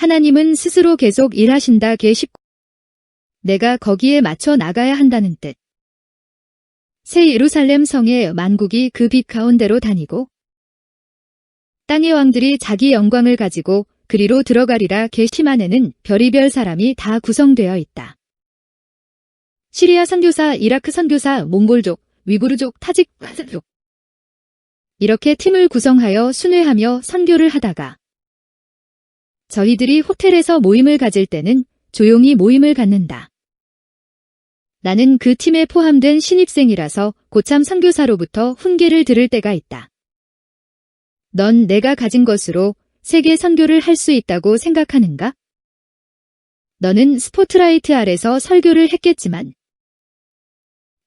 하나님은 스스로 계속 일하신다 계십 내가 거기에 맞춰 나가야 한다는 뜻. 새 예루살렘 성의 만국이 그 빛 가운데로 다니고 땅의 왕들이 자기 영광을 가지고 그리로 들어가리라 안에는 별이별 사람이 다 구성되어 있다. 시리아 선교사, 이라크 선교사, 몽골족, 위구르족, 타직족 이렇게 팀을 구성하여 순회하며 선교를 하다가 저희들이 호텔에서 모임을 가질 때는 조용히 모임을 갖는다. 나는 그 팀에 포함된 신입생이라서 고참 선교사로부터 훈계를 들을 때가 있다. 넌 내가 가진 것으로 세계 선교를 할 수 있다고 생각하는가? 너는 스포트라이트 아래서 설교를 했겠지만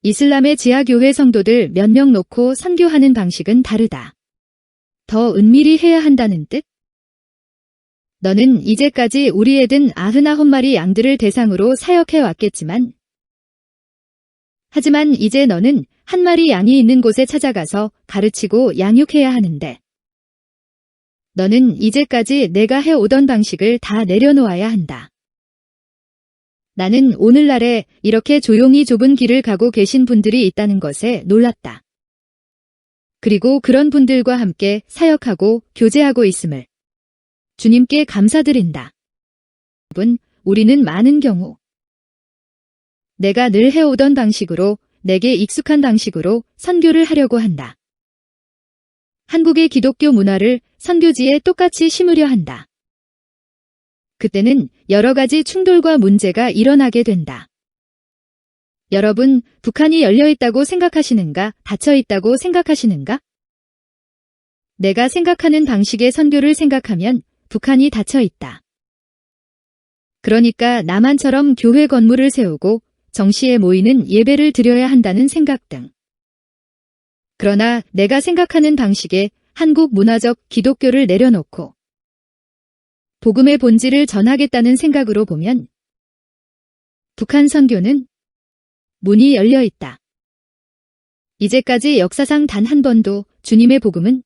이슬람의 지하교회 성도들 몇 명 놓고 선교하는 방식은 다르다. 더 은밀히 해야 한다는 뜻? 너는 이제까지 우리에 든 아흔아홉 마리 양들을 대상으로 사역해 왔겠지만 하지만 이제 너는 한 마리 양이 있는 곳에 찾아가서 가르치고 양육해야 하는데 너는 이제까지 내가 해오던 방식을 다 내려놓아야 한다. 나는 오늘날에 이렇게 조용히 좁은 길을 가고 계신 분들이 있다는 것에 놀랐다. 그리고 그런 분들과 함께 사역하고 교제하고 있음을 주님께 감사드린다. 여러분, 우리는 많은 경우 내가 늘 해오던 방식으로 내게 익숙한 방식으로 선교를 하려고 한다. 한국의 기독교 문화를 선교지에 똑같이 심으려 한다. 그때는 여러 가지 충돌과 문제가 일어나게 된다. 여러분, 북한이 열려 있다고 생각하시는가, 닫혀 있다고 생각하시는가? 내가 생각하는 방식의 선교를 생각하면 북한이 닫혀 있다. 그러니까 남한처럼 교회 건물을 세우고 정시에 모이는 예배를 드려야 한다는 생각 등. 그러나 내가 생각하는 방식의 한국 문화적 기독교를 내려놓고 복음의 본질을 전하겠다는 생각으로 보면 북한 선교는 문이 열려 있다. 이제까지 역사상 단 한 번도 주님의 복음은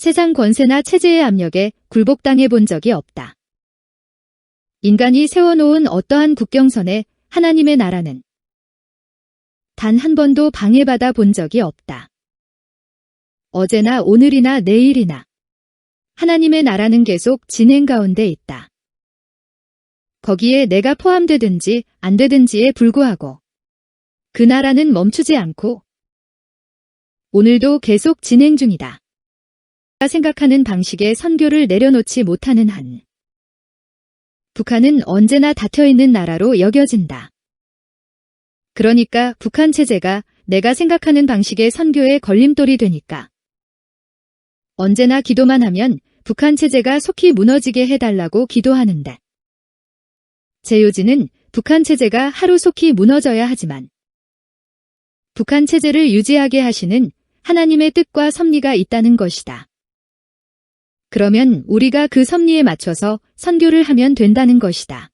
세상 권세나 체제의 압력에 굴복당해 본 적이 없다. 인간이 세워놓은 어떠한 국경선에 하나님의 나라는 단 한 번도 방해받아 본 적이 없다. 어제나 오늘이나 내일이나 하나님의 나라는 계속 진행 가운데 있다. 거기에 내가 포함되든지 안 되든지에 불구하고 그 나라는 멈추지 않고 오늘도 계속 진행 중이다. 생각하는 방식의 선교를 내려놓지 못하는 한 북한은 언제나 닫혀있는 나라로 여겨진다. 그러니까 북한 체제가 내가 생각하는 방식의 선교에 걸림돌이 되니까 언제나 기도만 하면 북한 체제가 속히 무너지게 해달라고 기도하는데 제 요지는 북한 체제가 하루 속히 무너져야 하지만 북한 체제를 유지하게 하시는 하나님의 뜻과 섭리가 있다는 것이다. 그러면 우리가 그 섭리에 맞춰서 선교를 하면 된다는 것이다.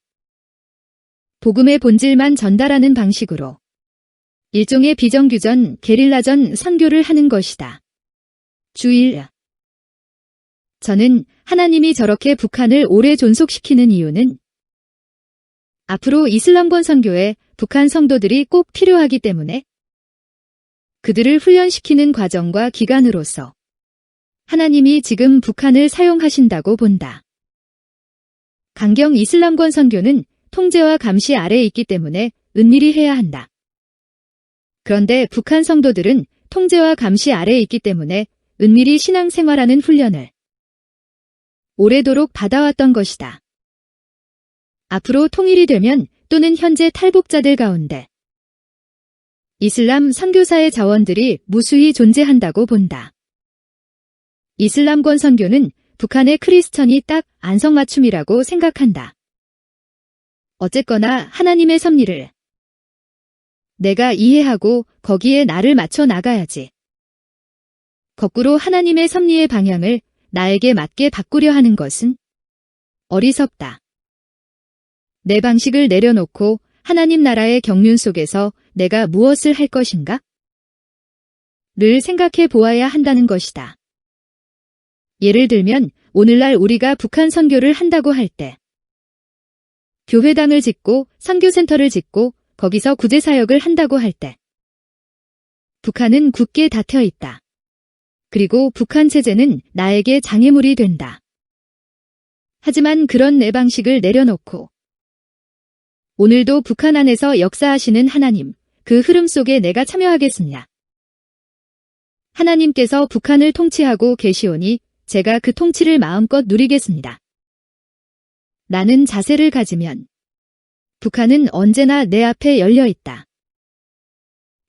복음의 본질만 전달하는 방식으로 일종의 비정규전, 게릴라전 선교를 하는 것이다. 주일 저는 하나님이 저렇게 북한을 오래 존속시키는 이유는 앞으로 이슬람권 선교에 북한 성도들이 꼭 필요하기 때문에 그들을 훈련시키는 과정과 기간으로서 하나님이 지금 북한을 사용하신다고 본다. 강경 이슬람권 선교는 통제와 감시 아래에 있기 때문에 은밀히 해야 한다. 그런데 북한 성도들은 통제와 감시 아래에 있기 때문에 은밀히 신앙생활하는 훈련을 오래도록 받아왔던 것이다. 앞으로 통일이 되면 또는 현재 탈북자들 가운데 이슬람 선교사의 자원들이 무수히 존재한다고 본다. 이슬람권 선교는 북한의 크리스천이 딱 안성맞춤이라고 생각한다. 어쨌거나 하나님의 섭리를 내가 이해하고 거기에 나를 맞춰 나가야지. 거꾸로 하나님의 섭리의 방향을 나에게 맞게 바꾸려 하는 것은 어리석다. 내 방식을 내려놓고 하나님 나라의 경륜 속에서 내가 무엇을 할 것인가? 를 생각해 보아야 한다는 것이다. 예를 들면 오늘날 우리가 북한 선교를 한다고 할 때, 교회당을 짓고 선교센터를 짓고 거기서 구제사역을 한다고 할 때, 북한은 굳게 닫혀 있다. 그리고 북한 체제는 나에게 장애물이 된다. 하지만 그런 내 방식을 내려놓고 오늘도 북한 안에서 역사하시는 하나님, 그 흐름 속에 내가 참여하겠습니다. 하나님께서 북한을 통치하고 계시오니 제가 그 통치를 마음껏 누리겠습니다. 나는 자세를 가지면 북한은 언제나 내 앞에 열려 있다.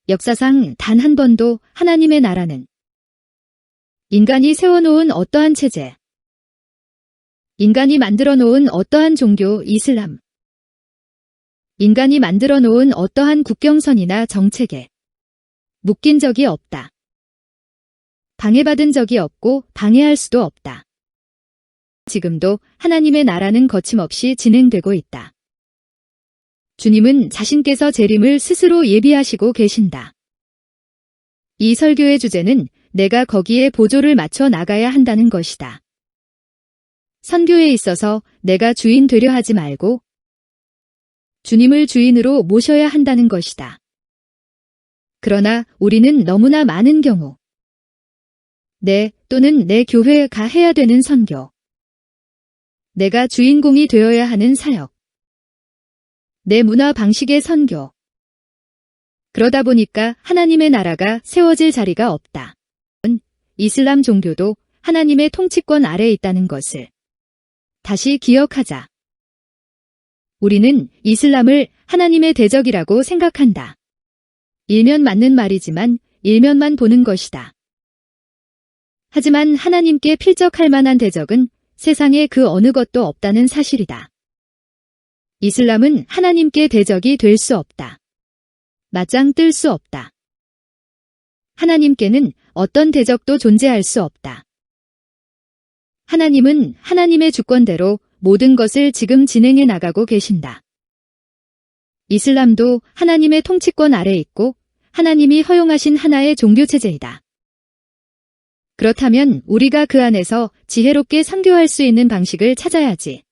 역사상 단 한 번도 하나님의 나라는 인간이 세워놓은 어떠한 체제, 인간이 만들어 놓은 어떠한 종교 이슬람, 인간이 만들어 놓은 어떠한 국경선이나 정책에 묶인 적이 없다. 방해받은 적이 없고 방해할 수도 없다. 지금도 하나님의 나라는 거침없이 진행되고 있다. 주님은 자신께서 재림을 스스로 예비하시고 계신다. 이 설교의 주제는 내가 거기에 보조를 맞춰 나가야 한다는 것이다. 선교에 있어서 내가 주인 되려 하지 말고 주님을 주인으로 모셔야 한다는 것이다. 그러나 우리는 너무나 많은 경우 내 또는 내 교회가 해야 되는 선교 내가 주인공이 되어야 하는 사역 내 문화 방식의 선교 그러다 보니까 하나님의 나라가 세워질 자리가 없다. 이슬람 종교도 하나님의 통치권 아래에 있다는 것을 다시 기억하자. 우리는 이슬람을 하나님의 대적이라고 생각한다. 일면 맞는 말이지만 일면만 보는 것이다. 하지만 하나님께 필적할 만한 대적은 세상에 그 어느 것도 없다는 사실이다. 이슬람은 하나님께 대적이 될 수 없다. 맞짱 뜰 수 없다. 하나님께는 어떤 대적도 존재할 수 없다. 하나님은 하나님의 주권대로 모든 것을 지금 진행해 나가고 계신다. 이슬람도 하나님의 통치권 아래 있고 하나님이 허용하신 하나의 종교체제이다. 그렇다면 우리가 그 안에서 지혜롭게 선교할 수 있는 방식을 찾아야지.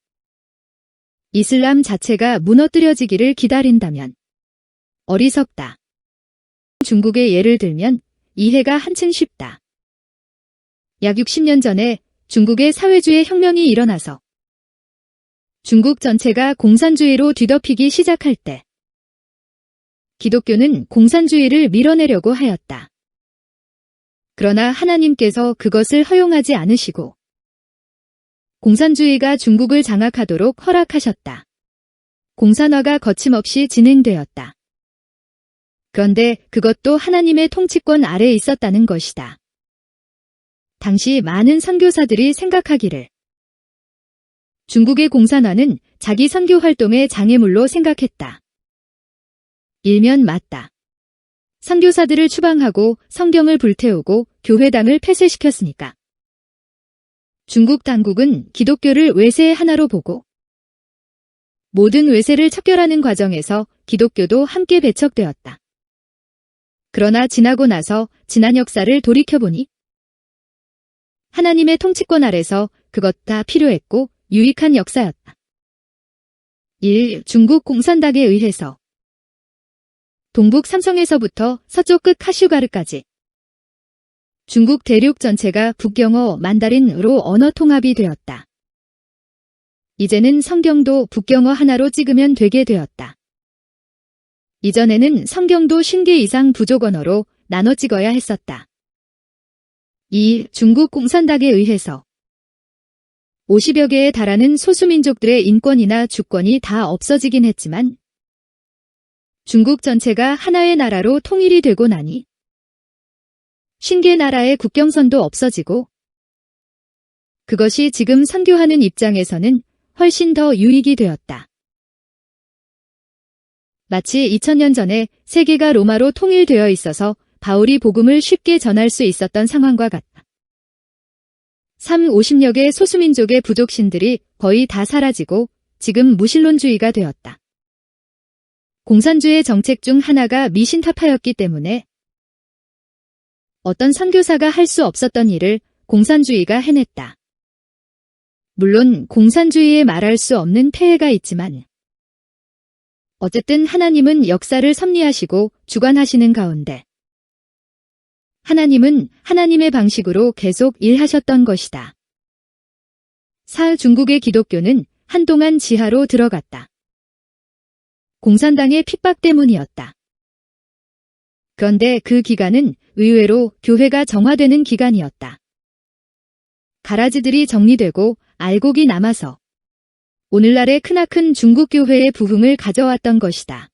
이슬람 자체가 무너뜨려지기를 기다린다면 어리석다. 중국의 예를 들면 이해가 한층 쉽다. 약 60년 전에 중국의 사회주의 혁명이 일어나서 중국 전체가 공산주의로 뒤덮이기 시작할 때 기독교는 공산주의를 밀어내려고 하였다. 그러나 하나님께서 그것을 허용하지 않으시고 공산주의가 중국을 장악하도록 허락하셨다. 공산화가 거침없이 진행되었다. 그런데 그것도 하나님의 통치권 아래에 있었다는 것이다. 당시 많은 선교사들이 생각하기를 중국의 공산화는 자기 선교 활동의 장애물로 생각했다. 일면 맞다. 선교사들을 추방하고 성경을 불태우고 교회당을 폐쇄시켰으니까. 중국 당국은 기독교를 외세의 하나로 보고 모든 외세를 척결하는 과정에서 기독교도 함께 배척되었다. 그러나 지나고 나서 지난 역사를 돌이켜보니 하나님의 통치권 아래서 그것 다 필요했고 유익한 역사였다. 1. 중국 공산당에 의해서 동북 삼성에서부터 서쪽 끝 카슈가르까지 중국 대륙 전체가 북경어 만다린으로 언어 통합이 되었다. 이제는 성경도 북경어 하나로 찍으면 되게 되었다. 이전에는 성경도 신개 이상 부족 언어로 나눠 찍어야 했었다. 2. 중국 공산당에 의해서 50여 개에 달하는 소수민족들의 인권이나 주권이 다 없어지긴 했지만 중국 전체가 하나의 나라로 통일이 되고 나니 신계 나라의 국경선도 없어지고 그것이 지금 선교하는 입장에서는 훨씬 더 유익이 되었다. 마치 2000년 전에 세계가 로마로 통일되어 있어서 바울이 복음을 쉽게 전할 수 있었던 상황과 같다. 3, 50여 개 소수민족의 부족신들이 거의 다 사라지고 지금 무신론주의가 되었다. 공산주의 정책 중 하나가 미신타파였기 때문에 어떤 선교사가 할 수 없었던 일을 공산주의가 해냈다. 물론 공산주의에 말할 수 없는 폐해가 있지만 어쨌든 하나님은 역사를 섭리하시고 주관하시는 가운데 하나님은 하나님의 방식으로 계속 일하셨던 것이다. 사흘 중국의 기독교는 한동안 지하로 들어갔다. 공산당의 핍박 때문이었다. 그런데 그 기간은 의외로 교회가 정화되는 기간이었다. 가라지들이 정리되고 알곡이 남아서 오늘날의 크나큰 중국 교회의 부흥을 가져왔던 것이다.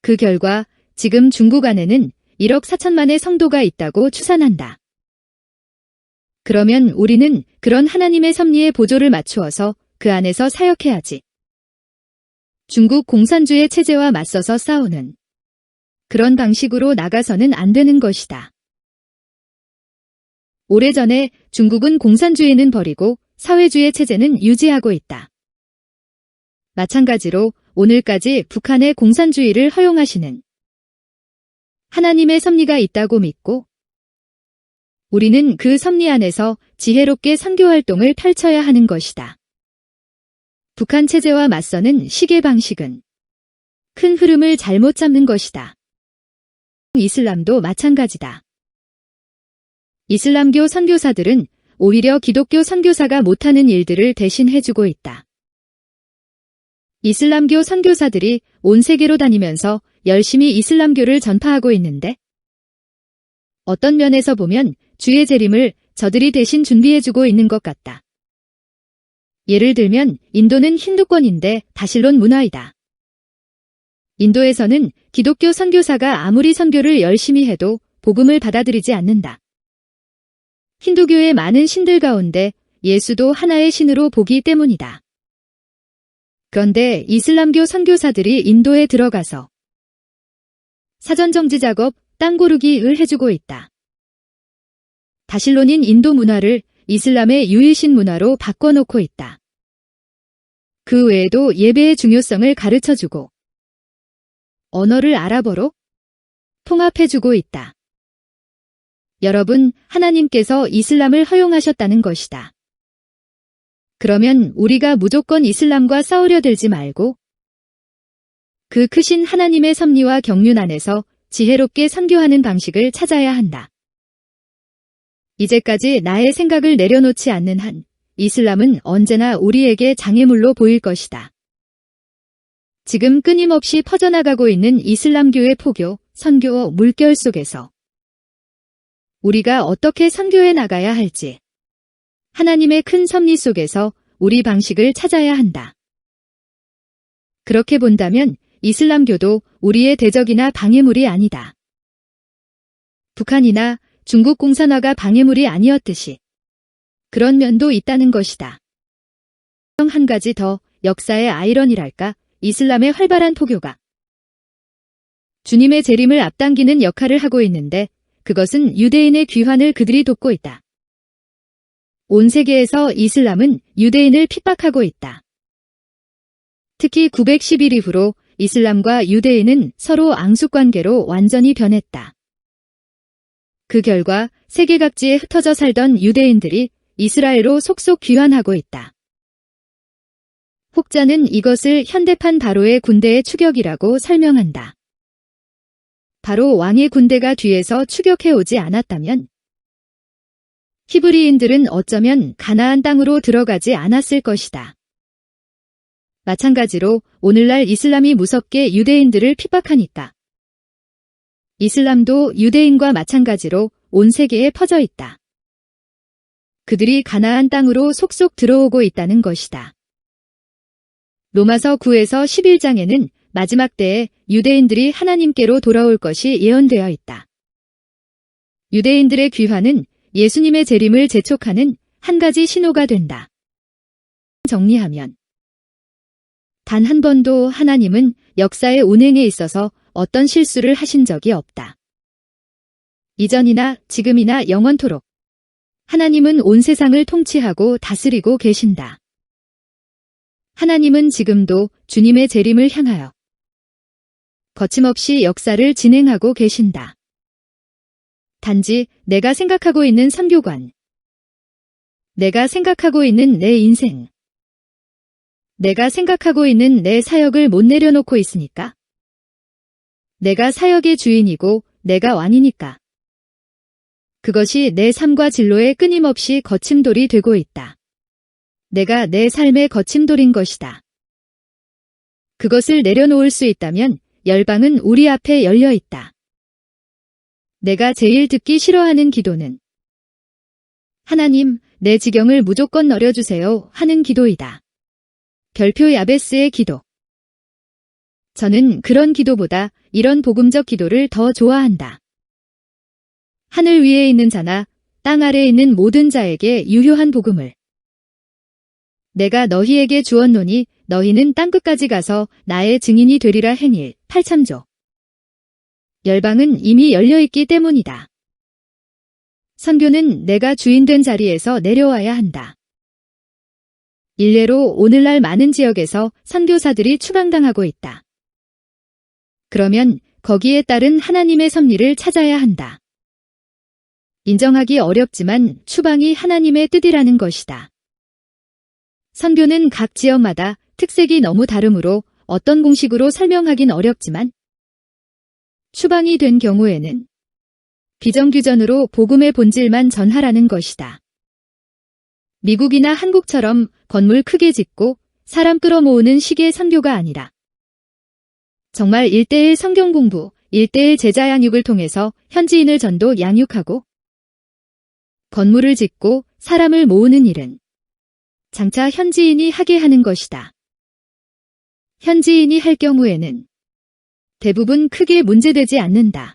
그 결과 지금 중국 안에는 1억 4천만의 성도가 있다고 추산한다. 그러면 우리는 그런 하나님의 섭리에 보조를 맞추어서 그 안에서 사역해야지. 중국 공산주의 체제와 맞서서 싸우는 그런 방식으로 나가서는 안 되는 것이다. 오래전에 중국은 공산주의는 버리고 사회주의 체제는 유지하고 있다. 마찬가지로 오늘까지 북한의 공산주의를 허용하시는 하나님의 섭리가 있다고 믿고 우리는 그 섭리 안에서 지혜롭게 선교 활동을 펼쳐야 하는 것이다. 북한 체제와 맞서는 시계 방식은 큰 흐름을 잘못 잡는 것이다. 이슬람도 마찬가지다. 이슬람교 선교사들은 오히려 기독교 선교사가 못하는 일들을 대신 해주고 있다. 이슬람교 선교사들이 온 세계로 다니면서 열심히 이슬람교를 전파하고 있는데 어떤 면에서 보면 주의 재림을 저들이 대신 준비해주고 있는 것 같다. 예를 들면 인도는 힌두권인데 다실론 문화이다. 인도에서는 기독교 선교사가 아무리 선교를 열심히 해도 복음을 받아들이지 않는다. 힌두교의 많은 신들 가운데 예수도 하나의 신으로 보기 때문이다. 그런데 이슬람교 선교사들이 인도에 들어가서 사전 정지 작업, 땅 고르기를 해주고 있다. 다실론인 인도 문화를 이슬람의 유일신 문화로 바꿔놓고 있다. 그 외에도 예배의 중요성을 가르쳐주고 언어를 아랍어로 통합해주고 있다. 여러분, 하나님께서 이슬람을 허용하셨다는 것이다. 그러면 우리가 무조건 이슬람과 싸우려 들지 말고 그 크신 하나님의 섭리와 경륜 안에서 지혜롭게 선교하는 방식을 찾아야 한다. 이제까지 나의 생각을 내려놓지 않는 한 이슬람은 언제나 우리에게 장애물로 보일 것이다. 지금 끊임없이 퍼져나가고 있는 이슬람교의 포교, 선교, 물결 속에서 우리가 어떻게 선교해 나가야 할지 하나님의 큰 섭리 속에서 우리 방식을 찾아야 한다. 그렇게 본다면 이슬람교도 우리의 대적이나 방해물이 아니다. 북한이나 중국 공산화가 방해물이 아니었듯이 그런 면도 있다는 것이다. 한 가지 더 역사의 아이러니랄까 이슬람의 활발한 포교가 주님의 재림을 앞당기는 역할을 하고 있는데 그것은 유대인의 귀환을 그들이 돕고 있다. 온 세계에서 이슬람은 유대인을 핍박하고 있다. 특히 911 이후로 이슬람과 유대인은 서로 앙숙 관계로 완전히 변했다. 그 결과 세계 각지에 흩어져 살던 유대인들이 이스라엘로 속속 귀환하고 있다. 혹자는 이것을 현대판 바로의 군대의 추격이라고 설명한다. 바로 왕의 군대가 뒤에서 추격해 오지 않았다면 히브리인들은 어쩌면 가나안 땅으로 들어가지 않았을 것이다. 마찬가지로 오늘날 이슬람이 무섭게 유대인들을 핍박하니까 이슬람도 유대인과 마찬가지로 온 세계에 퍼져 있다. 그들이 가나안 땅으로 속속 들어오고 있다는 것이다. 로마서 9에서 11장에는 마지막 때에 유대인들이 하나님께로 돌아올 것이 예언되어 있다. 유대인들의 귀환은 예수님의 재림을 재촉하는 한 가지 신호가 된다. 정리하면 단 한 번도 하나님은 역사의 운행에 있어서 어떤 실수를 하신 적이 없다. 이전이나 지금이나 영원토록 하나님은 온 세상을 통치하고 다스리고 계신다. 하나님은 지금도 주님의 재림을 향하여 거침없이 역사를 진행하고 계신다. 단지 내가 생각하고 있는 선교관, 내가 생각하고 있는 내 인생. 내가 생각하고 있는 내 사역을 못 내려놓고 있으니까. 내가 사역의 주인이고 내가 왕이니까. 그것이 내 삶과 진로에 끊임없이 거침돌이 되고 있다. 내가 내 삶의 거침돌인 것이다. 그것을 내려놓을 수 있다면 열방은 우리 앞에 열려 있다. 내가 제일 듣기 싫어하는 기도는 하나님, 내 지경을 무조건 너려주세요 하는 기도이다. 별표 야베스의 기도. 저는 그런 기도보다 이런 복음적 기도를 더 좋아한다. 하늘 위에 있는 자나 땅 아래에 있는 모든 자에게 유효한 복음을. 내가 너희에게 주었노니 너희는 땅끝까지 가서 나의 증인이 되리라 행일 8참조. 열방은 이미 열려있기 때문이다. 선교는 내가 주인된 자리에서 내려와야 한다. 일례로 오늘날 많은 지역에서 선교사들이 추방당하고 있다. 그러면 거기에 따른 하나님의 섭리를 찾아야 한다. 인정하기 어렵지만 추방이 하나님의 뜻이라는 것이다. 선교는 각 지역마다 특색이 너무 다르므로 어떤 공식으로 설명하긴 어렵지만 추방이 된 경우에는 비정규전으로 복음의 본질만 전하라는 것이다. 미국이나 한국처럼 건물 크게 짓고 사람 끌어모으는 식의 선교가 아니라 정말 일대일 성경 공부, 일대일 제자 양육을 통해서 현지인을 전도 양육하고 건물을 짓고 사람을 모으는 일은 장차 현지인이 하게 하는 것이다. 현지인이 할 경우에는 대부분 크게 문제되지 않는다.